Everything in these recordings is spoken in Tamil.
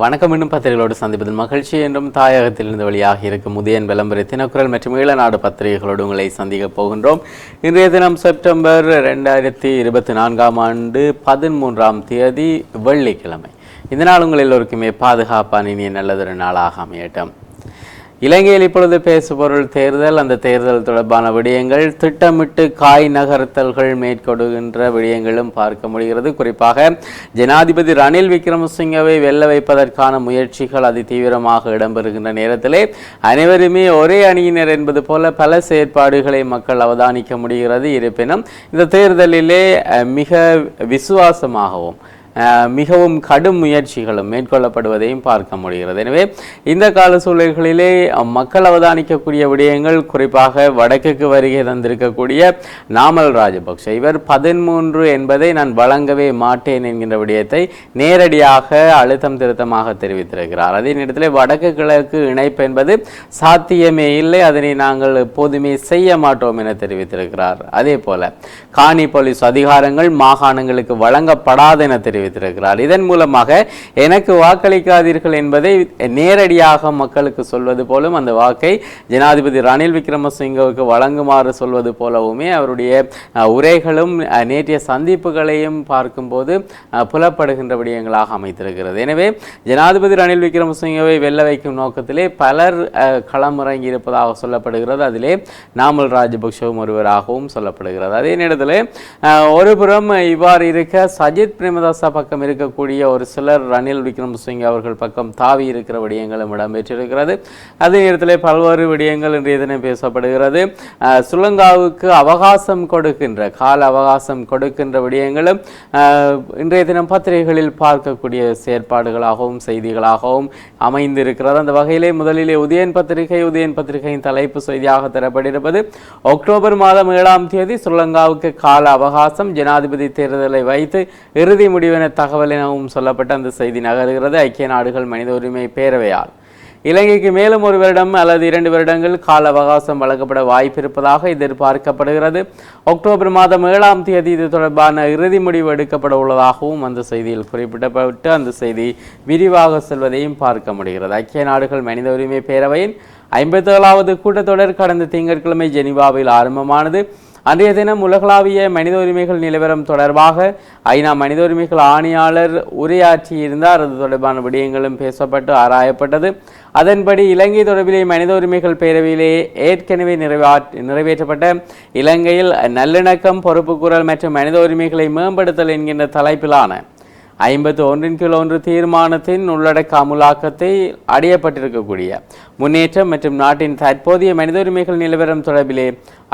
வணக்கம் இன்னும் பத்திரிகைகளோடு சந்திப்பதில் மகிழ்ச்சி என்றும் தாயகத்திலிருந்து வெளியாக இருக்கும் உதயன் விளம்பர தினக்குரல் மற்றும் ஈழநாடு பத்திரிகைகளோடு உங்களை சந்திக்க போகின்றோம். இன்றைய தினம் செப்டம்பர் ரெண்டாயிரத்தி இருபத்தி நான்காம் ஆண்டு பதிமூன்றாம் தேதி வெள்ளிக்கிழமை. இந்த நாள் உங்கள் எல்லோருக்குமே பாதுகாப்பான இனிய நல்லதொரு நாளாக அமையட்டும். இலங்கையில் இப்பொழுது பேசுபொருள் தேர்தல் அந்த தேர்தல் தொடர்பான விடயங்கள் திட்டமிட்டு காய் நகர்த்தல்கள் மேற்கொடுகின்ற விடயங்களும் பார்க்க முடிகிறது. குறிப்பாக ஜனாதிபதி ரணில் விக்ரமசிங்கவை வெல்ல வைப்பதற்கான முயற்சிகள் அதி தீவிரமாக இடம்பெறுகின்ற நேரத்திலே அனைவருமே ஒரே அணியினர் என்பது போல பல செயற்பாடுகளை மக்கள் அவதானிக்க முடிகிறது. இருப்பினும் இந்த தேர்தலிலே அஹ், மிக விசுவாசமாகவும் மிகவும் கடும் முயற்சிகளும் மேற்கொள்ளப்படுவதையும் பார்க்க முடிகிறது. எனவே இந்த கால சூழல்களிலே மக்கள் அவதானிக்கக்கூடிய விடயங்கள் குறிப்பாக வடக்குக்கு வருகை தந்திருக்கக்கூடிய நாமல் ராஜபக்ஷ இவர் பதிமூன்று என்பதை நான் வழங்கவே மாட்டேன் என்கின்ற விடயத்தை நேரடியாக அழுத்தம் திருத்தமாக தெரிவித்திருக்கிறார். அதே நேரத்தில் வடக்கு கிழக்கு இணைப்பு என்பது சாத்தியமே இல்லை அதனை நாங்கள் எப்போதுமே செய்ய மாட்டோம் என தெரிவித்திருக்கிறார். அதே போல காணி போலீஸ் அதிகாரங்கள் மாகாணங்களுக்கு வழங்கப்படாது என தெரிவித்திருக்கிறார் இதன் மூலமாக எனக்கு வாக்களிக்காதீர்கள் என்பதை நேரடியாக மக்களுக்கு சொல்வது போலும் அந்த வாக்கை ஜனாதிபதி ரணில் விக்ரமசிங்கவுக்கு வழங்குமாறு சொல்வது போலவுமே அவருடைய உரைகளும் நேற்றைய சந்திப்புகளையும் பார்க்கும்போது புலப்படுகின்ற விடயங்களாக அமைத்திருக்கிறது எனவே ஜனாதிபதி ரணில் விக்ரமசிங்கவை வெல்ல வைக்கும் நோக்கத்திலே பலர் களமிறங்கி இருப்பதாக சொல்லப்படுகிறது. அதிலே நாமல் ராஜபக்ஷவும் ஒருவராகவும் சொல்லப்படுகிறது. அதே நேரத்தில் ஒருபுறம் இவ்வாறு இருக்க சஜித் பிரேமதாச பக்கம் இருக்கக்கூடிய ஒரு சிலர் ரணில் விக்ரமசிங்க அவர்கள் பக்கம் தாவி இருக்கிற விடயங்களும் இடம்பெற்றிருக்கிறது அதே நேரத்தில் பல்வேறு விடயங்கள் இன்றைய தினம் பேசப்படுகிறது. சுலங்காவுக்கு அவகாசம் கொடுக்கின்ற கால அவகாசம் கொடுக்கின்ற விடயங்களும் இன்றைய தினம் பத்திரிகைகளில் பார்க்கக்கூடிய செயற்பாடுகளாகவும் செய்திகளாகவும் அமைந்திருக்கிறது. அந்த வகையிலே முதலிலே உதயன் பத்திரிகை உதயன் பத்திரிகையின் தலைப்பு செய்தியாக தரப்பட்டிருப்பது. அக்டோபர் மாதம் ஏழாம் தேதி சுலங்காவுக்கு கால அவகாசம் ஜனாதிபதி தேர்தலை வைத்து இறுதி முடிவு முடிவென தகவல் எனவும் சொல்லப்பட்ட அந்த செய்தி நகர்கிறது. ஐக்கிய நாடுகள் மனித உரிமை பேரவையால். இலங்கைக்கு மேலும் ஒரு வருடம் அல்லது இரண்டு வருடங்கள் கால அவகாசம் வழங்கப்பட வாய்ப்பிருப்பதாக எதிர்பார்க்கப்படுகிறது. அக்டோபர் மாதம் ஏழாம் தேதி இது தொடர்பான இறுதி முடிவு எடுக்கப்பட உள்ளதாகவும் அந்த செய்தியில் குறிப்பிடப்பட்டு அந்த செய்தி விரிவாக செல்வதையும் பார்க்க முடிகிறது. ஐக்கிய நாடுகள் மனித உரிமை பேரவையின் ஐம்பத்தேழாவது கூட்டத்தொடர் கடந்த திங்கட்கிழமை ஜெனீவாவில் ஆரம்பமானது. அன்றைய தினம் உலகளாவிய மனித உரிமைகள் நிலவரம் தொடர்பாக ஐநா மனித உரிமைகள் ஆணையாளர் உரையாற்றியிருந்தார் அது தொடர்பான விடயங்களும் பேசப்பட்டு ஆராயப்பட்டது. அதன்படி இலங்கை தொடர்பிலே மனித உரிமைகள் பேரவையிலே ஏற்கனவே நிறைவேற்ற நிறைவேற்றப்பட்ட இலங்கையில் நல்லிணக்கம் பொறுப்புக்கூறல் மற்றும் மனித உரிமைகளை மேம்படுத்தல் என்கின்ற தலைப்பிலான ஐம்பத்து ஒன்றின் கீழ் ஒன்று தீர்மானத்தின் உள்ளடக்க அமுலாக்கத்தை அடையப்பட்டிருக்கக்கூடிய. முன்னேற்றம் மற்றும் நாட்டின் தற்போதைய மனித உரிமைகள் நிலவரம் தொடர்பிலே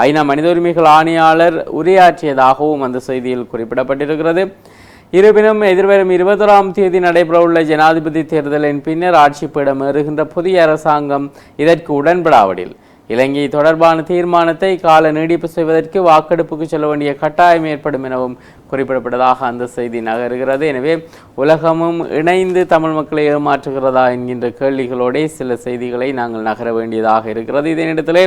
ஐநா மனித உரிமைகள் ஆணையாளர் உரையாற்றியதாகவும் அந்த செய்தியில் குறிப்பிடப்பட்டிருக்கிறது. இருப்பினும் எதிர்வரும் இருபத்தொராம் தேதி நடைபெறவுள்ள ஜனாதிபதி தேர்தலின் பின்னர் ஆட்சி பீடமேறுகின்ற புதிய அரசாங்கம் இதற்கு உடன்படாவிடில் இலங்கை தொடர்பான தீர்மானத்தை கால நீடிப்பு செய்வதற்கு வாக்கெடுப்புக்கு செல்ல வேண்டிய கட்டாயம் ஏற்படும் எனவும் குறிப்பிடப்பட்டதாக அந்த செய்தி நகருகிறது. எனவே உலகமும் இணைந்து தமிழ் மக்களை ஏமாற்றுகிறதா என்கின்ற கேள்விகளோடே சில செய்திகளை நாங்கள் நகர வேண்டியதாக இருக்கிறது. இதே நேரத்திலே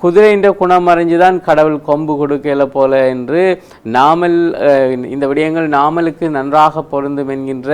குதிரைன்ற குணம் அறிஞ்சுதான் கடவுள் கொம்பு கொடுக்கல போல என்று நாமல் இந்த விடயங்கள் நாமலுக்கு நன்றாக பொருந்தும் என்கின்ற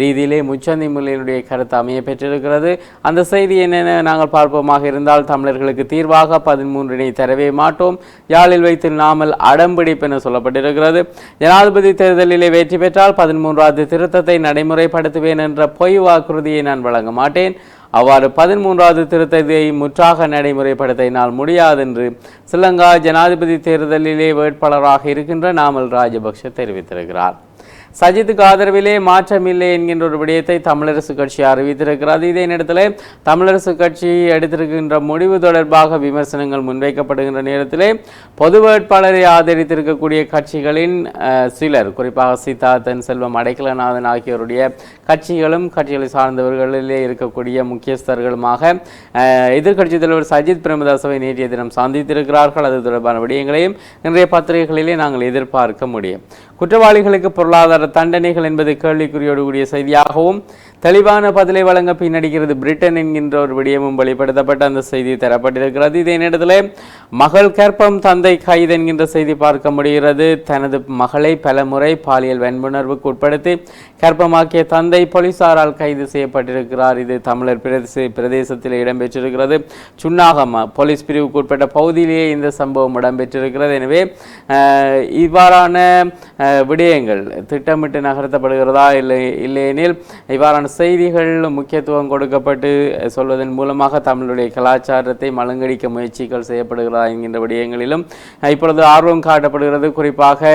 ரீதியிலே முச்சந்தி முல்லையினுடைய கருத்து அமைய பெற்றிருக்கிறது. அந்த செய்தி என்னென்ன நாங்கள் பார்ப்போமாக இருந்தால் தமிழர்களுக்கு தீர்வாக பதிமூன்றினை தரவே மாட்டோம். யாழில் வைத்து நாமல் அடம்பிடிப்பு என சொல்லப்பட்டிருக்கிறது. ஜனாதிபதி தேர்தலிலே வெற்றி பெற்றால் பதிமூன்றாவது திருத்தத்தை நடைமுறைப்படுத்துவேன் என்ற பொய் வாக்குறுதியை நான் வழங்க மாட்டேன். அவ்வாறு பதிமூன்றாவது திருத்ததியை முற்றாக நடைமுறைப்படுத்தினால் முடியாது என்று ஸ்ரீலங்கா ஜனாதிபதி தேர்தலிலே வேட்பாளராக இருக்கின்ற நாமல் ராஜபக்ஷ தெரிவித்திருக்கிறார். சஜித்துக்கு ஆதரவிலே மாற்றமில்லை என்கின்ற ஒரு விடயத்தை தமிழரசு கட்சி அறிவித்திருக்கிறது. இதே நேரத்தில் தமிழரசு கட்சி எடுத்திருக்கின்ற முடிவு தொடர்பாக விமர்சனங்கள் முன்வைக்கப்படுகின்ற நேரத்தில் பொது வேட்பாளரை ஆதரித்திருக்கக்கூடிய கட்சிகளின் சிலர் குறிப்பாக சீதாத்தன் செல்வம் அடைக்கலநாதன் ஆகியோருடைய கட்சிகளும் கட்சிகளை சார்ந்தவர்களிலே இருக்கக்கூடிய முக்கியஸ்தர்களுமாக எதிர்க்கட்சி தலைவர் சஜித் பிரேமதாசவை நேற்றைய தினம் சந்தித்திருக்கிறார்கள். அது தொடர்பான விடயங்களையும் இன்றைய பத்திரிகைகளிலே நாங்கள் எதிர்பார்க்க முடியும். குற்றவாளிகளுக்கு பொருளாதார தண்டனைகள் என்பது கேள்விக்குறியோடு கூடிய செய்தியாகவும் தெளிவான பதிலை வழங்க பின்னடிக்கிறது பிரிட்டன் என்கின்ற ஒரு விடயமும் வெளிப்படுத்தப்பட்ட அந்த செய்தி தரப்பட்டிருக்கிறது. இதே நேரத்தில் மகள் கற்பம் தந்தை கைது என்கின்ற செய்தி பார்க்க முடிகிறது. தனது மகளை பல முறை பாலியல் வன்புணர்வுக்கு உட்படுத்தி கற்பமாக்கிய தந்தை போலீசாரால் கைது செய்யப்பட்டிருக்கிறார். இது தமிழர் பிரதேச பிரதேசத்தில் இடம்பெற்றிருக்கிறது. சுன்னாகம் போலீஸ் பிரிவுக்கு உட்பட்ட பகுதியிலேயே இந்த சம்பவம் இடம்பெற்றிருக்கிறது. எனவே இவ்வாறான விடயங்கள் திட்டமிட்டு நகர்த்தப்படுகிறதா இல்லை இல்லையெனில் இவ்வாறான செய்திகள் முக்கியத்துவம் கொடுக்கப்பட்டு சொல்வதன் மூலமாக தமிழுடைய கலாச்சாரத்தை மழுங்கடிக்க முயற்சிகள் செய்யப்படுகிறதா என்கின்ற விடயங்களிலும் இப்பொழுது ஆர்வம் காட்டப்படுகிறது. குறிப்பாக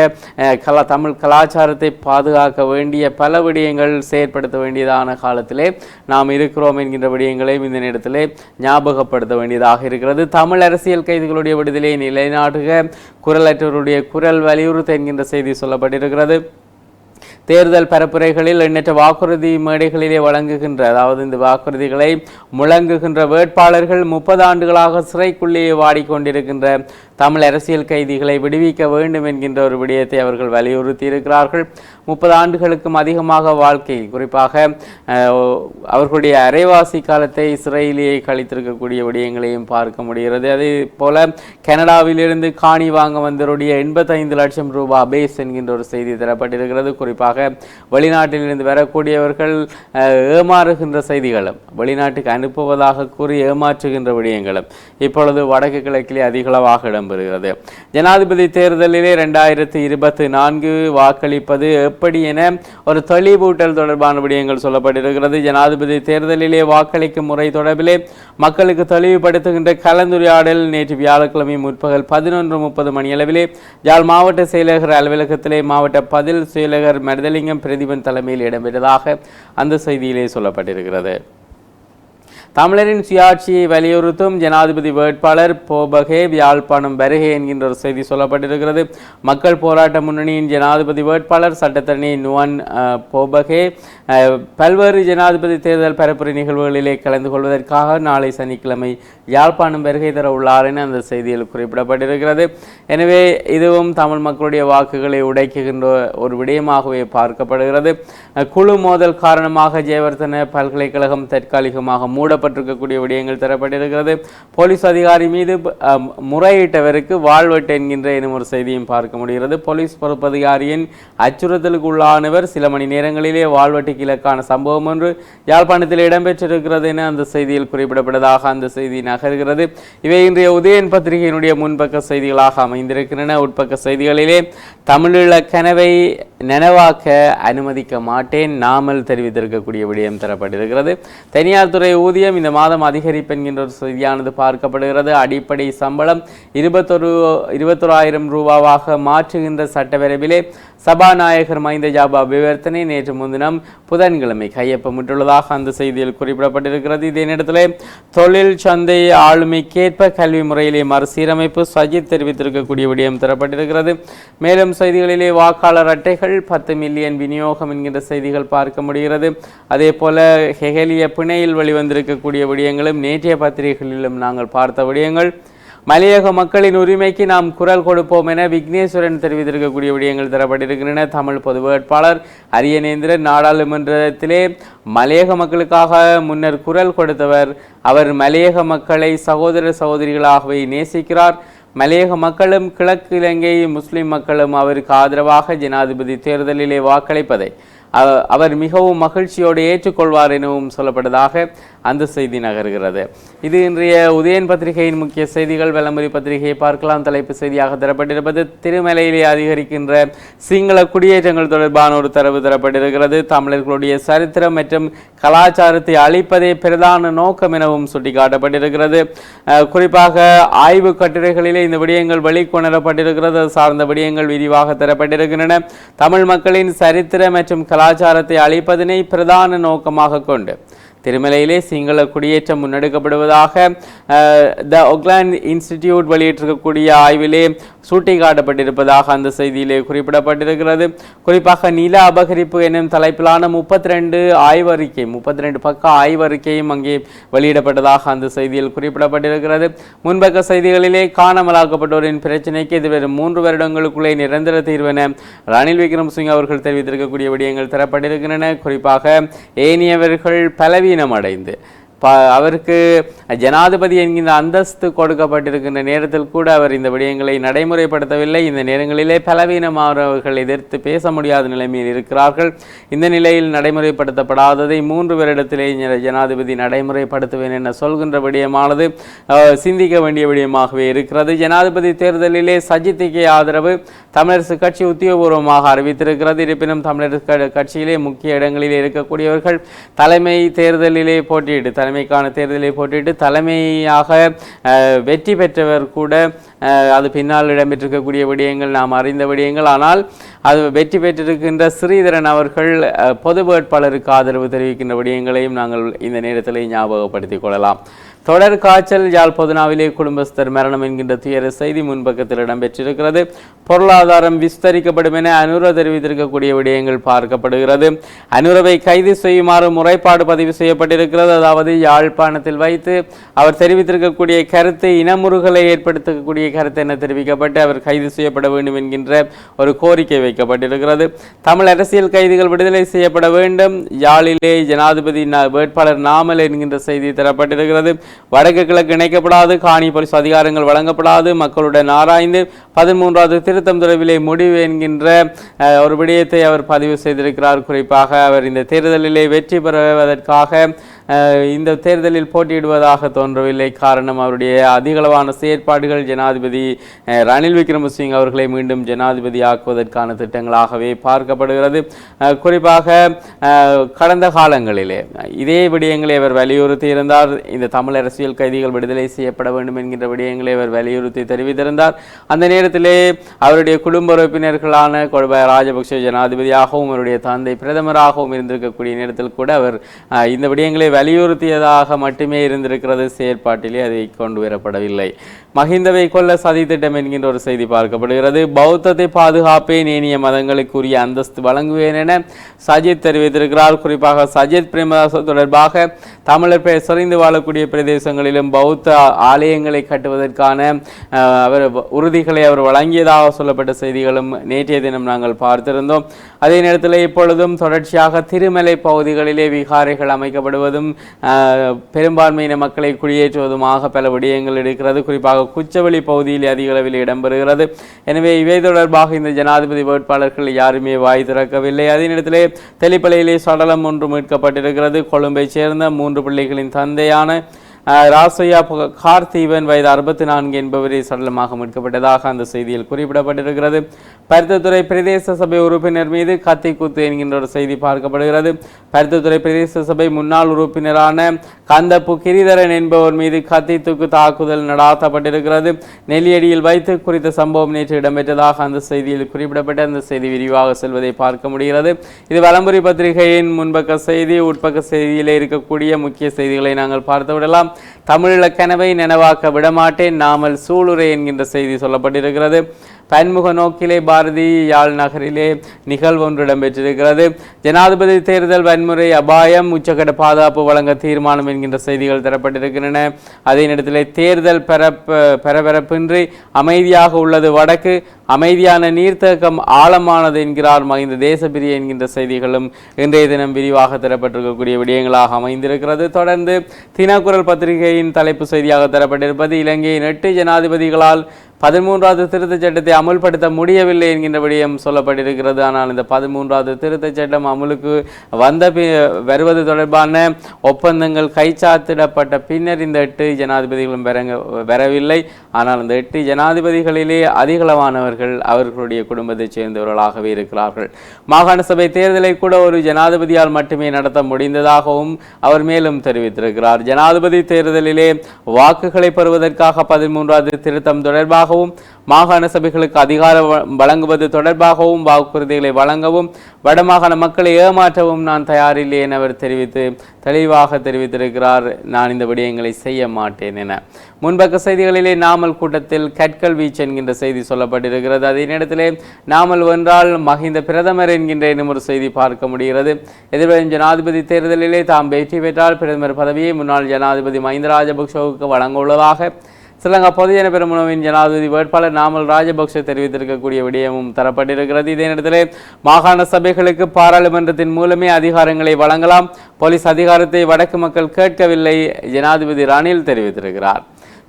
கலா தமிழ் கலாச்சாரத்தை பாதுகாக்க வேண்டிய பல விடயங்கள் செயற்படுத்த வேண்டியதான காலத்திலே நாம் இருக்கிறோம் என்கின்ற விடயங்களையும் இந்த நேரத்திலே ஞாபகப்படுத்த வேண்டியதாக இருக்கிறது. தமிழ் அரசியல் கைதிகளுடைய விடுதலை நிலைநாட்டுக குரலற்றவருடைய குரல் வலியுறுத்த என்கின்ற செய்தி சொல்லப்பட்டிருக்கிறது. தேர்தல் பரப்புரைகளில் எண்ணற்ற வாக்குறுதி மேடைகளிலே வழங்குகின்ற அதாவது இந்த வாக்குறுதிகளை முழங்குகின்ற வேட்பாளர்கள் முப்பது ஆண்டுகளாக சிறைக்குள்ளேயே வாடிக்கொண்டிருக்கின்ற தமிழ் அரசியல் கைதிகளை விடுவிக்க வேண்டும் என்கின்ற ஒரு விடயத்தை அவர்கள் வலியுறுத்தி இருக்கிறார்கள் முப்பது ஆண்டுகளுக்கும் அதிகமாக வாழ்க்கை. குறிப்பாக அவர்களுடைய அரைவாசி காலத்தை இஸ்ரேலியை கழித்திருக்கக்கூடிய விடயங்களையும் பார்க்க முடிகிறது. அதே போல கனடாவிலிருந்து காணி வாங்க வந்தவருடைய எண்பத்தைந்து லட்சம் ரூபாய் பேஸ் என்கின்ற ஒரு செய்தி தரப்பட்டிருக்கிறது. குறிப்பாக வெளிநாட்டிலிருந்து வரக்கூடியவர்கள் ஏமாறுகின்ற செய்திகளும் வெளிநாட்டுக்கு அனுப்புவதாக கூறி ஏமாற்றுகின்ற விடயங்களும் இப்பொழுது வடக்கு கிழக்கிலே அதிகளவாக இடம்பெறுகிறது. ஜனாதிபதி தேர்தலிலே ரெண்டாயிரத்தி இருபத்தி நான்கு வாக்களிப்பது எப்படி என ஒரு தெளிவூட்டல் தொடர்பான விடயங்கள் சொல்லப்பட்டிருக்கிறது. ஜனாதிபதி தேர்தலிலே வாக்களிக்கும் முறை தொடர்பிலே மக்களுக்கு தெளிவுபடுத்துகின்ற கலந்துரையாடல் நேற்று வியாழக்கிழமை முற்பகல் பதினொன்று முப்பது மணியளவிலே யாழ் மாவட்ட செயலகர் அலுவலகத்திலே மாவட்ட பதில் செயலகர் மருதலிங்கம் பிரதிபன் தலைமையில் இடம்பெற்றதாக அந்த செய்தியிலே சொல்லப்பட்டிருக்கிறது. தமிழரின் சுயாட்சியை வலியுறுத்தும் ஜனாதிபதி வேட்பாளர் போபகே யாழ்ப்பாணம் வருகை என்கின்ற ஒரு செய்தி சொல்லப்பட்டிருக்கிறது. மக்கள் போராட்ட முன்னணியின் ஜனாதிபதி வேட்பாளர் சட்டத்தரணி நுவன் போபகே பல்வேறு ஜனாதிபதி தேர்தல் பரப்புரை நிகழ்வுகளிலே கலந்து கொள்வதற்காக நாளை சனிக்கிழமை யாழ்ப்பாணம் வருகை தர உள்ளார் என அந்த செய்தியில் குறிப்பிடப்பட்டிருக்கிறது. எனவே இதுவும் தமிழ் மக்களுடைய வாக்குகளை உடைக்குகின்ற ஒரு விடயமாகவே பார்க்கப்படுகிறது. குழு மோதல் காரணமாக ஜெயவர்தன பல்கலைக்கழகம் தற்காலிகமாக மூடப்பட்டிருக்கக்கூடிய விடயங்கள் தரப்பட்டிருக்கிறது. போலீஸ் அதிகாரி மீது முறையிட்டவருக்கு வாழ்வெட்டு என்கின்ற எனும் ஒரு செய்தியும் பார்க்க முடிகிறது. போலீஸ் பொறுப்பதிகாரியின் அச்சுறுத்தலுக்கு உள்ளானவர் சில மணி நேரங்களிலே வாழ்வெட்டுக்கு இலக்கான சம்பவம் ஒன்று யாழ்ப்பாணத்தில் இடம்பெற்றிருக்கிறது என அந்த செய்தியில் குறிப்பிடப்பட்டதாக அந்த செய்தி நகர்கிறது. இவை இன்றைய உதயன் பத்திரிகையினுடைய முன்பக்க செய்திகளாக அமைந்திருக்கின்றன. உட்பக்க செய்திகளிலே தமிழீழ கனவை நனவாக்க அனுமதிக்க மாட்டேன் நாமல் தெரிவித்திருக்கக்கூடிய விடயம் தரப்பட்டிருக்கிறது. தனியார் துறை ஊதியம் இந்த மாதம் அதிகரிப்பு என்கின்ற ஒரு செய்தியானது பார்க்கப்படுகிறது. அடிப்படை சம்பளம் இருபத்தொரு இருபத்தொராயிரம் ரூபாவாக மாற்றுகின்ற சட்டவரைவிலே சபாநாயகர் மைந்த ஜாபா அபிவர்த்தனை நேற்று முன்தினம் புதன்கிழமை கையொப்பமிட்டுள்ளதாக அந்த செய்தியில் குறிப்பிடப்பட்டிருக்கிறது. இதே நேரத்தில் தொழில் சந்தை ஆளுமைக்கேற்ப கல்வி முறையிலே மறுசீரமைப்பு சஜித் தெரிவித்திருக்கக்கூடிய விடயம் தரப்பட்டிருக்கிறது. மேலும் செய்திகளிலே வாக்காளர் அட்டைகள் பத்து மில்லியன் விநியோகம் என்கின்ற செய்திகள் பார்க்க முடிகிறது. அதே போல ஹெகலிய பிணையில் வெளிவந்திருக்கக்கூடிய விடயங்களும் நேற்றைய பத்திரிகைகளிலும் நாங்கள் பார்த்த விடயங்கள். மலையக மக்களின் உரிமைக்கு நாம் குரல் கொடுப்போம் என விக்னேஸ்வரன் தெரிவித்திருக்கக்கூடிய விடயங்கள் தரப்பட்டிருக்கின்றன. தமிழ் பொது வேட்பாளர் அரியநேந்திரன் நாடாளுமன்றத்திலே மலையக மக்களுக்காக முன்னர் குரல் கொடுத்தவர். அவர் மலையக மக்களை சகோதர சகோதரிகளாகவே நேசிக்கிறார். மலையக மக்களும் கிழக்கு இலங்கை முஸ்லிம் மக்களும் அவருக்கு ஆதரவாக ஜனாதிபதி தேர்தலிலே வாக்களிப்பதை அவர் மிகவும் மகிழ்ச்சியோடு ஏற்றுக்கொள்வார் எனவும் சொல்லப்பட்டதாக அந்த செய்தி நகர்கிறது. இது இன்றைய உதயன் பத்திரிகையின் முக்கிய செய்திகள். விளம்பரி பத்திரிகையை பார்க்கலாம். தலைப்பு செய்தியாக தரப்பட்டிருப்பது திருமலையிலே அதிகரிக்கின்ற சிங்கள குடியேற்றங்கள் தொடர்பான ஒரு தரவு தரப்பட்டிருக்கிறது. தமிழர்களுடைய சரித்திரம் மற்றும் கலாச்சாரத்தை அழிப்பதே பிரதான நோக்கம் எனவும் சுட்டிக்காட்டப்பட்டிருக்கிறது. குறிப்பாக ஆய்வு கட்டுரைகளிலே இந்த விடயங்கள் வெளிக்கொணரப்பட்டிருக்கிறது. சார்ந்த விடயங்கள் விரிவாக தரப்பட்டிருக்கின்றன. தமிழ் மக்களின் சரித்திர மற்றும் கலாச்சாரத்தை அழிப்பதனை பிரதான நோக்கமாக கொண்டு திருமலையிலே சிங்கள குடியேற்றம் முன்னெடுக்கப்படுவதாக த ஒக்லாண்ட் இன்ஸ்டிடியூட் வெளியிட்டிருக்கக்கூடிய ஆய்விலே சுட்டிக்காட்டப்பட்டிருப்பதாக அந்த செய்தியிலே குறிப்பிடப்பட்டிருக்கிறது. குறிப்பாக நில அபகரிப்பு எனும் தலைப்பிலான முப்பத்தி ரெண்டு ஆய்வறிக்கை முப்பத்தி ரெண்டு பக்க ஆய்வறிக்கையும் அங்கே வெளியிடப்பட்டதாக அந்த செய்தியில் குறிப்பிடப்பட்டிருக்கிறது. முன்பக்க செய்திகளிலே காணாமலாக்கப்பட்டோரின் பிரச்சினைக்கு எதிர்வரும் மூன்று வருடங்களுக்குள்ளே நிரந்தர தீர்வென ரணில் விக்ரமசிங் அவர்கள் தெரிவித்திருக்கக்கூடிய விடயங்கள் தரப்பட்டிருக்கின்றன. குறிப்பாக ஏனியவர்கள் பலவீனம் அடைந்து ப அவருக்கு ஜனாதிபதி என்கின்ற அந்தஸ்து கொடுக்கப்பட்டிருக்கின்ற நேரத்தில் கூட அவர் இந்த விடயங்களை நடைமுறைப்படுத்தவில்லை. இந்த நேரங்களிலே பலவீனமானவர்கள் எதிர்த்து பேச முடியாத நிலைமையில் இருக்கிறார்கள். இந்த நிலையில் நடைமுறைப்படுத்தப்படாததை மூன்று வருடத்திலே ஜனாதிபதி நடைமுறைப்படுத்துவேன் என சொல்கின்ற விடயமானது சிந்திக்க வேண்டிய விடயமாகவே இருக்கிறது. ஜனாதிபதி தேர்தலிலே சஜித்திக்கு ஆதரவு தமிழரசு கட்சி உத்தியோகபூர்வமாக அறிவித்திருக்கிறது. இருப்பினும் தமிழரசு க- கட்சியிலே முக்கிய இடங்களில் இருக்கக்கூடியவர்கள் தலைமை தேர்தலிலே போட்டியிட்டு தலைமைக்கான தேர்தலை போட்டிட்டு தலைமையாக வெற்றி பெற்றவர் கூட அது பின்னால் இடம்பெற்றிருக்கக்கூடிய விடயங்கள் நாம் அறிந்த விடயங்கள். ஆனால் அது வெற்றி பெற்றிருக்கின்ற ஸ்ரீதரன் அவர்கள் பொது வேட்பாளருக்கு ஆதரவு தெரிவிக்கின்ற விடயங்களையும் நாங்கள் இந்த நேரத்தில் ஞாபகப்படுத்திக் கொள்ளலாம். தொடர் காய்ச்சல் யாழ் பொதுனாவிலே குடும்பஸ்தர் மரணம் என்கின்ற துயர செய்தி முன்பக்கத்தில் இடம்பெற்றிருக்கிறது. பொருளாதாரம் விஸ்தரிக்கப்படும் என அனுர தெரிவித்திருக்கக்கூடிய விடயங்கள் பார்க்கப்படுகிறது. அனுரவை கைது செய்யுமாறு முறைப்பாடு பதிவு செய்யப்பட்டிருக்கிறது. அதாவது யாழ்ப்பாணத்தில் வைத்து அவர் தெரிவித்திருக்கக்கூடிய கருத்து இனமுறுகலை ஏற்படுத்தக்கூடிய கருத்து என தெரிவிக்கப்பட்டு அவர் கைது செய்யப்பட வேண்டும் என்கின்ற ஒரு கோரிக்கை வைக்கப்பட்டிருக்கிறது. தமிழ் அரசியல் கைதிகள் விடுதலை செய்யப்பட வேண்டும். யாழிலே ஜனாதிபதி வேட்பாளர் நாமல் என்கின்ற செய்தி தரப்பட்டிருக்கிறது. வடக்கு கிழக்கு இணைக்கப்படாது காணி போலீஸ் அதிகாரங்கள் வழங்கப்படாது. மக்களுடன் ஆராய்ந்து பதிமூன்றாவது திருத்தம் தொடர்பிலே முடிவு என்கின்ற அஹ், ஒரு விடயத்தை அவர் பதிவு செய்திருக்கிறார். குறிப்பாக அவர் இந்த தேர்தலிலே வெற்றி பெறுவதற்காக இந்த தேர்தலில் போட்டியிடுவதாக தோன்றவில்லை. காரணம் அவருடைய அதிகளவான செயற்பாடுகள். ஜனாதிபதி ரணில் விக்ரமசிங் அவர்களை மீண்டும் ஜனாதிபதி ஆக்குவதற்கான திட்டங்களாகவே பார்க்கப்படுகிறது. குறிப்பாக கடந்த காலங்களிலே இதே விடயங்களை அவர் வலியுறுத்தி இருந்தார் இந்த தமிழ் அரசியல் கைதிகள் விடுதலை செய்யப்பட வேண்டும் என்கின்ற விடயங்களை அவர் வலியுறுத்தி தெரிவித்திருந்தார். அந்த நேரத்திலே அவருடைய குடும்ப உறுப்பினர்களான கொழும்பு ராஜபக்ஷ ஜனாதிபதியாகவும் அவருடைய தந்தை பிரதமராகவும் இருந்திருக்கக்கூடிய நேரத்தில் கூட அவர் இந்த விடயங்களை வலியுறுத்தியதாக மட்டுமே இருந்திருக்கிறது செயற்பாட்டிலே அதை கொண்டு வரப்படவில்லை. மஹிந்தவை கொல்ல சதி திட்டம் என்கின்ற ஒரு செய்தி பார்க்கப்படுகிறது. பௌத்தத்தை பாதுகாப்பே நேனிய மதங்களுக்குரிய அந்தஸ்து வழங்குவேன் என சஜித் தெரிவித்திருக்கிறார். குறிப்பாக சஜித் பிரேமதாசம் தொடர்பாக தமிழர் பெயர் சிறைந்து வாழக்கூடிய பிரதேசங்களிலும் பௌத்த ஆலயங்களை கட்டுவதற்கான அவர் உறுதிகளை அவர் வழங்கியதாக சொல்லப்பட்ட செய்திகளும் நேற்றைய தினம் நாங்கள் பார்த்திருந்தோம். அதே நேரத்தில் இப்பொழுதும் தொடர்ச்சியாக திருமலை பகுதிகளிலே விகாரைகள் அமைக்கப்படுவதும் பெரும்பான்மையின மக்களை குடியேற்றுவதுமாக பல விடயங்கள் இருக்கிறது குறிப்பாக குச்சவெளி பகுதியில் அதிக அளவில் இடம்பெறுகிறது எனவே இவை தொடர்பாக இந்த ஜனாதிபதி வேட்பாளர்கள் யாருமே வாய் திறக்கவில்லை. அதே நேரத்திலே தெளிப்பலையிலே சடலம் ஒன்று மீட்கப்பட்டிருக்கிறது. கொழும்பை சேர்ந்த மூன்று பிள்ளைகளின் தந்தையான ராசையா கார்த்தீவன் வயது அறுபத்தி நான்கு என்பவரை சடலமாக மீட்கப்பட்டதாக அந்த செய்தியில் குறிப்பிடப்பட்டிருக்கிறது. பருத்தத்துறை பிரதேச சபை உறுப்பினர் மீது கத்தி கூத்து என்கின்ற ஒரு செய்தி பார்க்கப்படுகிறது. பருத்தத்துறை பிரதேச சபை முன்னாள் உறுப்பினரான கந்தப்பு கிரிதரன் என்பவர் மீது கத்தி தூக்கு தாக்குதல் நடாத்தப்பட்டிருக்கிறது. நெல்லியடியில் வைத்து குறித்த சம்பவம் நேற்று இடம்பெற்றதாக அந்த செய்தியில் குறிப்பிடப்பட்ட அந்த செய்தி விரிவாக செல்வதை பார்க்க முடிகிறது. இது வலம்புரி பத்திரிகையின் முன்பக்க செய்தி உட்பக்க செய்தியிலே இருக்கக்கூடிய முக்கிய செய்திகளை நாங்கள் பார்த்து விடலாம் தமிழீழ கனவை நினைவாக்க விடமாட்டேன் நாமல் சூளுரை என்கின்ற செய்தி சொல்லப்பட்டிருக்கிறது. பன்முக நோக்கிலே பாரதி யாழ் நகரிலே நிகழ்வு ஒன்று இடம்பெற்றிருக்கிறது. ஜனாதிபதி தேர்தல் வன்முறை அபாயம் உச்சக்கட்ட பாதுகாப்பு வழங்க தீர்மானம் என்கின்ற செய்திகள் தரப்பட்டிருக்கின்றன. அதே நேரத்தில் தேர்தல் பரப்ப பரபரப்பின்றி அமைதியாக உள்ளது வடக்கு. அமைதியான நீர்த்தேக்கம் ஆழமானது என்கிறார் மகிந்த தேசபிரிய என்கின்ற செய்திகளும் இன்றைய தினம் விரிவாக தரப்பட்டிருக்கக்கூடிய விடயங்களாக அமைந்திருக்கிறது. தொடர்ந்து தினக்குரல் பத்திரிகையின் தலைப்பு செய்தியாக தரப்பட்டிருப்பது இலங்கையின் எட்டு ஜனாதிபதிகளால் பதிமூன்றாவது திருத்தச் சட்டத்தை அமுல்படுத்த முடியவில்லை என்கின்ற விடயம் சொல்லப்பட்டிருக்கிறது. ஆனால் இந்த பதிமூன்றாவது திருத்தச் சட்டம் அமுலுக்கு வந்த வருவது தொடர்பான ஒப்பந்தங்கள் கைச்சாத்திடப்பட்ட பின்னர் இந்த எட்டு ஜனாதிபதிகளும் பெறங்க வரவில்லை. ஆனால் இந்த எட்டு ஜனாதிபதிகளிலே அதிகளவானவர்கள் அவர்களுடைய குடும்பத்தைச் சேர்ந்தவர்களாகவே இருக்கிறார்கள். மாகாண சபை தேர்தலை கூட ஒரு ஜனாதிபதியால் மட்டுமே நடத்த முடிந்ததாகவும் அவர் மேலும் தெரிவித்திருக்கிறார். ஜனாதிபதி தேர்தலிலே வாக்குகளை பெறுவதற்காக பதிமூன்றாவது திருத்தம் தொடர்பாக தொடர்பாகவும் மாகாண சபைகளுக்கு அதிகாரம் வழங்குவது தொடர்பாகவும் வாக்குறுதிகளை வழங்கவும் வடமாகாண மக்களை ஏமாற்றவும் நான் தயாரில்லை என அவர் தெரிவித்து தெளிவாக தெரிவித்திருக்கிறார். நான் இந்த விடயங்களை செய்ய மாட்டேன் என. முன்பக்க செய்திகளிலே நாமல் கூட்டத்தில் கற்கள் வீச்சு என்கின்ற செய்தி சொல்லப்பட்டிருக்கிறது. அதே நேரத்திலே நாமல் வென்றால் மஹிந்த பிரதமர் என்கின்ற இன்னும் ஒரு செய்தி பார்க்க முடிகிறது. எதிர்வரும் ஜனாதிபதி தேர்தலிலே தாம் வெற்றி பெற்றால் பிரதமர் பதவியை முன்னாள் ஜனாதிபதி மஹிந்த ராஜபக்ஷவுக்கு வழங்க உள்ளதாக ஸ்ரீலங்கா பொதுஜன பெருமனவின் ஜனாதிபதி வேட்பாளர் நாமல் ராஜபக்ச தெரிவித்திருக்கக்கூடிய விடயமும் தரப்பட்டிருக்கிறது. இதே நேரத்திலே மாகாண சபைகளுக்கு பாராளுமன்றத்தின் மூலமே அதிகாரங்களை வழங்கலாம். போலீஸ் அதிகாரத்தை வடக்கு மக்கள் கேட்கவில்லை. ஜனாதிபதி ரணில் தெரிவித்திருக்கிறார்.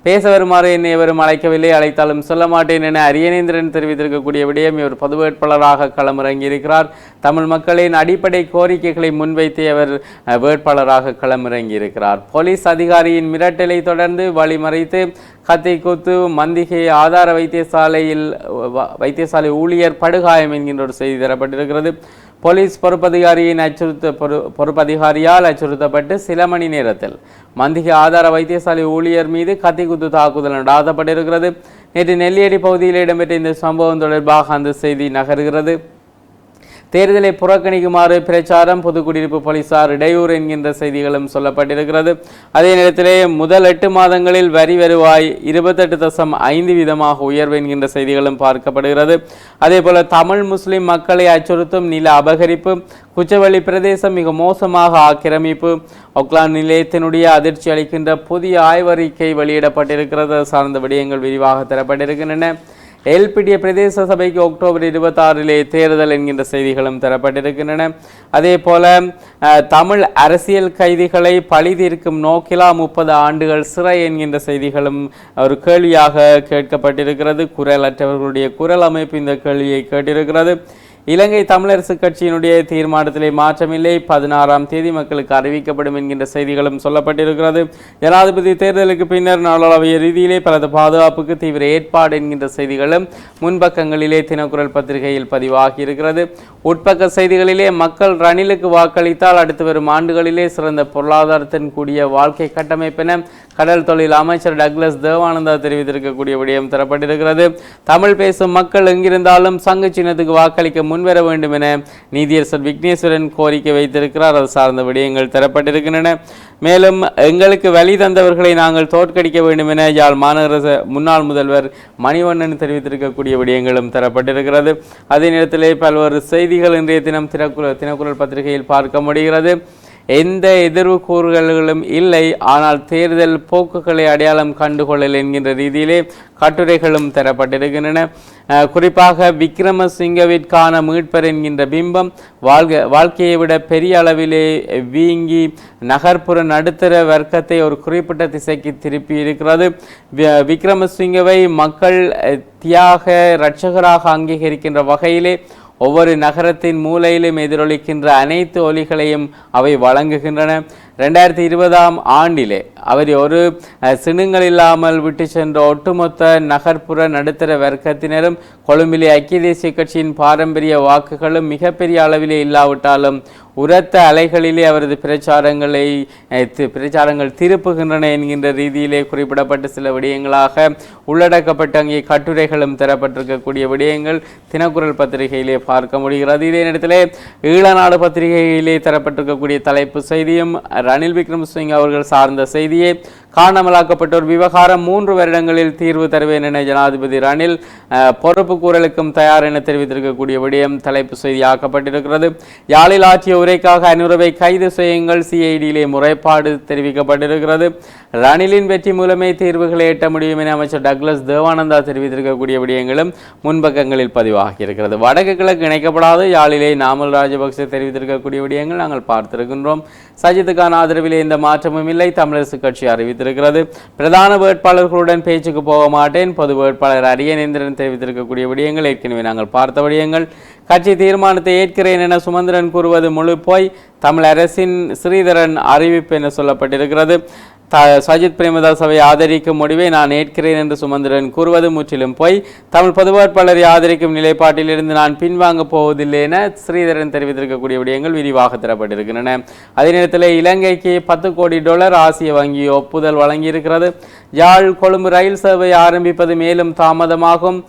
பேச வருமாறு என்னை எவரும் அழைக்கவில்லை அழைத்தாலும் சொல்ல மாட்டேன் என அரியநேந்திரன் தெரிவித்திருக்கக்கூடிய விடயம் இவர் பொது வேட்பாளராக களமிறங்கியிருக்கிறார். தமிழ் மக்களின் அடிப்படை கோரிக்கைகளை முன்வைத்து அவர் வேட்பாளராக வேட்பாளராக களமிறங்கியிருக்கிறார். போலீஸ் அதிகாரியின் மிரட்டலை தொடர்ந்து வழிமறைத்து கத்தை கூத்து மந்திகை ஆதார வைத்தியசாலையில் வ- வைத்தியசாலை ஊழியர் படுகாயம் என்கின்ற ஒரு செய்தி தரப்பட்டிருக்கிறது. போலீஸ் பொறுப்பதிகாரியின் அச்சுறுத்த பொறுப்பதிகாரியால் அச்சுறுத்தப்பட்டு சில மணி நேரத்தில் மந்திகை ஆதார வைத்தியசாலை ஊழியர் மீது கத்திக்குத்து தாக்குதல் நடாத்தப்பட்டிருக்கிறது. நேற்று நெல்லியடி பகுதியில் இடம்பெற்ற இந்த சம்பவம் தொடர்பாக அந்த செய்தி நகர்கிறது. தேர்தலை புறக்கணிக்குமாறு பிரச்சாரம் புதுக்குடியிருப்பு போலீசார் இடையூறு என்கின்ற செய்திகளும் சொல்லப்பட்டிருக்கிறது. அதே நேரத்திலே முதல் எட்டு மாதங்களில் வரி வருவாய் இருபத்தெட்டு தசம் ஐந்து வீதமாக உயர்வு என்கின்ற செய்திகளும் பார்க்கப்படுகிறது. அதே போல தமிழ் முஸ்லிம் மக்களை அச்சுறுத்தும் நில அபகரிப்பு குச்சவெளி பிரதேசம் மிக மோசமாக ஆக்கிரமிப்பு ஒக்லாந்து நிலையத்தினுடைய அதிர்ச்சி அளிக்கின்ற புதிய ஆய்வறிக்கை வெளியிடப்பட்டிருக்கிறது. சார்ந்த விடயங்கள் விரிவாக தரப்பட்டிருக்கின்றன. எல்பிடிய பிரதேச சபைக்கு அக்டோபர் இருபத்தாறிலே தேர்தல் என்கின்ற செய்திகளும் தரப்பட்டிருக்கின்றன. அதே போல தமிழ் அரசியல் கைதிகளை பழி தீர்க்கும் நோக்கிலா முப்பது ஆண்டுகள் சிறை என்கின்ற செய்திகளும் ஒரு கேள்வியாக கேட்கப்பட்டிருக்கிறது. குரல் அற்றவர்களுடைய குரல் அமைப்பு இந்த கேள்வியை கேட்டிருக்கிறது. இலங்கை தமிழரசு கட்சியினுடைய தீர்மானத்திலே மாற்றமில்லை. பதினாறாம் தேதி மக்களுக்கு அறிவிக்கப்படும் என்கின்ற செய்திகளும் சொல்லப்பட்டிருக்கிறது. ஜனாதிபதி தேர்தலுக்கு பின்னர் நாளளவிய ரீதியிலே பலது பாதுகாப்புக்கு தீவிர ஏற்பாடு என்கின்ற செய்திகளும் முன்பக்கங்களிலே தினக்குரல் பத்திரிகையில் பதிவாகி இருக்கிறது உட்பக்க செய்திகளிலே மக்கள் ரணிலுக்கு வாக்களித்தால் அடுத்து வரும் ஆண்டுகளிலே சிறந்த பொருளாதாரத்தின் கூடிய வாழ்க்கை கட்டமைப்பென கடல் தொழில் அமைச்சர் டக்ளஸ் தேவானந்தா தெரிவித்திருக்கக்கூடிய விடயம் தரப்பட்டிருக்கிறது. தமிழ் பேசும் மக்கள் எங்கிருந்தாலும் சங்கு சின்னத்துக்கு வாக்களிக்க முன்வர வேண்டும் என நீதியரசர் விக்னேஸ்வரன் கோரிக்கை வைத்திருக்கிறார். அது சார்ந்த விடயங்கள் தரப்பட்டிருக்கின்றன. மேலும் எங்களுக்கு வழி தந்தவர்களை நாங்கள் தோற்கடிக்க வேண்டும் என யாழ் மாநகர முன்னாள் முதல்வர் மணிவண்ணன் தெரிவித்திருக்கக்கூடிய விடயங்களும் தரப்பட்டிருக்கிறது. அதே நேரத்திலே பல்வேறு செய்திகள் இன்றைய தினம் தினக்குரல் தினக்குரல் பத்திரிகையில் பார்க்க முடிகிறது. எந்த எதிர்வு கூறுகளும் இல்லை. ஆனால் தேர்தல் போக்குகளை அடையாளம் கண்டுகொள்ளல் என்கின்ற ரீதியிலே கட்டுரைகளும் தரப்பட்டிருக்கின்றன. குறிப்பாக விக்ரமசிங்கவிற்கான மீட்பர் என்கின்ற பிம்பம் வாழ்க வாழ்க்கையை விட பெரிய அளவிலே வீங்கி நகர்ப்புற நடுத்தர வர்க்கத்தை ஒரு குறிப்பிட்ட திசைக்கு திருப்பி இருக்கிறது வி- விக்ரமசிங்கவை மக்கள் தியாக இரட்சகராக அங்கீகரிக்கின்ற வகையிலே ஒவ்வொரு நகரத்தின் மூலையிலும் எதிரொலிக்கின்ற அனைத்து ஒலிகளையும் அவை வழங்குகின்றன. ரெண்டாயிரத்தி இருபதாம் ஆண்டிலே அவர் ஒரு சினுங்கள் இல்லாமல் விட்டு சென்ற ஒட்டுமொத்த நகர்ப்புற நடுத்தர வர்க்கத்தினரும் கொழும்பிலே ஐக்கிய தேசிய கட்சியின் பாரம்பரிய வாக்குகளும் மிகப்பெரிய அளவிலே இல்லாவிட்டாலும் உரத்த அலைகளிலே அவரது பிரச்சாரங்களை பிரச்சாரங்கள் திருப்புகின்றன என்கின்ற ரீதியிலே குறிப்பிடப்பட்ட சில விடயங்களாக உள்ளடக்கப்பட்ட அங்கே கட்டுரைகளும் தரப்பட்டிருக்கக்கூடிய விடயங்கள் தினக்குரல் பத்திரிகையிலே பார்க்க முடிகிறது. இதே நேரத்தில் ஈழநாடு பத்திரிகையிலே தரப்பட்டிருக்கக்கூடிய தலைப்பு செய்தியும் ரணில் விக்ரமசிங்க அவர்கள் சார்ந்த செய்தியே காணாமலாக்கப்பட்டோர் விவகாரம் மூன்று வருடங்களில் தீர்வு தருவேன் என ஜனாதிபதி ரணில் பொறுப்பு கூறலுக்கும் தயார் என தெரிவித்திருக்கக்கூடிய விடயம் தலைப்பு செய்தியாக்கப்பட்டிருக்கிறது. யாழில் ஆற்றிய உரைக்காக அனுரவை கைது செய்யுங்கள் சிஐடியிலே முறைப்பாடு தெரிவிக்கப்பட்டிருக்கிறது. ரணிலின் வெற்றி மூலமே தீர்வுகளை எட்ட முடியும் என அமைச்சர் டக்ளஸ் தேவானந்தா தெரிவித்திருக்கக்கூடிய விடயங்களும் முன்பக்கங்களில் பதிவாகியிருக்கிறது. வடக்கு கிழக்கு இணைக்கப்படாது யாழிலே நாமல் ராஜபக்சே தெரிவித்திருக்கக்கூடிய விடயங்கள் நாங்கள் பார்த்திருக்கின்றோம். சஜித்துக்கான ஆதரவிலே எந்த மாற்றமும் இல்லை. தமிழரசு கட்சி அறிவித்து தெரிவித்திருக்கிறது. பிரதான வேட்பாளர்களுடன் பேச்சுக்கு போக மாட்டேன். பொது வேட்பாளர் அரியநேந்திரன் தெரிவித்திருக்கக்கூடிய விடயங்கள் ஏற்கனவே நாங்கள் பார்த்த விடயங்கள். கட்சி தீர்மானத்தை ஏற்கிறேன் என சுமந்திரன் கூறுவது முழு போய் தமிழ் அரசின் ஸ்ரீதரன் அறிவிப்பு என சொல்லப்பட்டிருக்கிறது. த சஜித் பிரேமதாசவை ஆதரிக்கும் முடிவை நான் ஏற்கிறேன் என்று சுமந்திரன் கூறுவது முற்றிலும் போய். தமிழ் பொதுவேட்பாளரை ஆதரிக்கும் நிலைப்பாட்டிலிருந்து நான் பின்வாங்கப் போவதில்லை என ஸ்ரீதரன் தெரிவித்திருக்கக்கூடிய விடயங்கள் விரிவாக தரப்பட்டிருக்கின்றன. அதே நேரத்தில் இலங்கைக்கு பத்து கோடி டாலர் ஆசிய வங்கி ஒப்புதல் வழங்கியிருக்கிறது. யாழ் கொழும்பு ரயில் சேவை ஆரம்பிப்பது மேலும் தாமதமாகும்.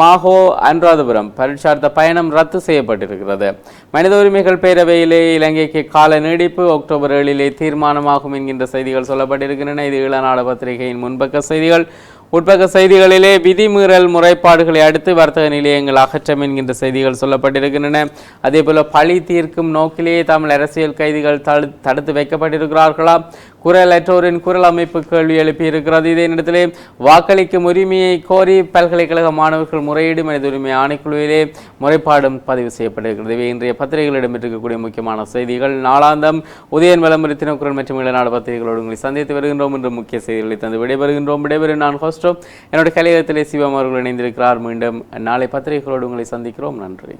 மாகோ மாஹோ அனுராதபுரம் பரீட்சார்த்த பயணம் ரத்து செய்யப்பட்டிருக்கிறது. மனித உரிமைகள் பேரவையிலே இலங்கைக்கு கால நீடிப்பு அக்டோபர் ஏழிலே தீர்மானமாகும் என்கின்ற செய்திகள் சொல்லப்பட்டிருக்கின்றன. இது ஈழநாடு பத்திரிகையின் முன்பக்க செய்திகள். உட்பக்க செய்திகளிலே விதிமீறல் முறைப்பாடுகளை அடுத்து வர்த்தக நிலையங்கள் அகற்றம் என்கின்ற செய்திகள் சொல்லப்பட்டிருக்கின்றன. அதே போல பழி தீர்க்கும் நோக்கிலேயே தமிழ் அரசியல் கைதிகள் தடு தடுத்து வைக்கப்பட்டிருக்கிறார்களா? குரலற்றோரின் குரல் அமைப்பு கேள்வி எழுப்பியிருக்கிறது. இதே நேரத்திலே வாக்களிக்கும் உரிமையை கோரி பல்கலைக்கழக மாணவர்கள் முறையீடு மனித உரிமை ஆணைக்குழுவிலே முறைப்பாடும் பதிவு செய்யப்பட்டிருக்கிறது. இவை இன்றைய பத்திரிகைகள் இடம்பெற்றிருக்கக்கூடிய முக்கியமான செய்திகள். நாளாந்தம் உதயன் விளம்பரத்தின தினக்குரல் மற்றும் இளநாடு பத்திரிகைகளோடு உங்களை சந்தித்து வருகின்றோம். என்று முக்கிய செய்திகளை தந்து விடைபெறுகின்றோம். விடைபெறும் நான் ஹோஸ்ட் என்னோட கலையத்திலே சிவம் அவர்கள் இணைந்திருக்கிறார். மீண்டும் நாளை பத்திரிகைகளோடு உங்களை சந்திக்கிறோம். நன்றி.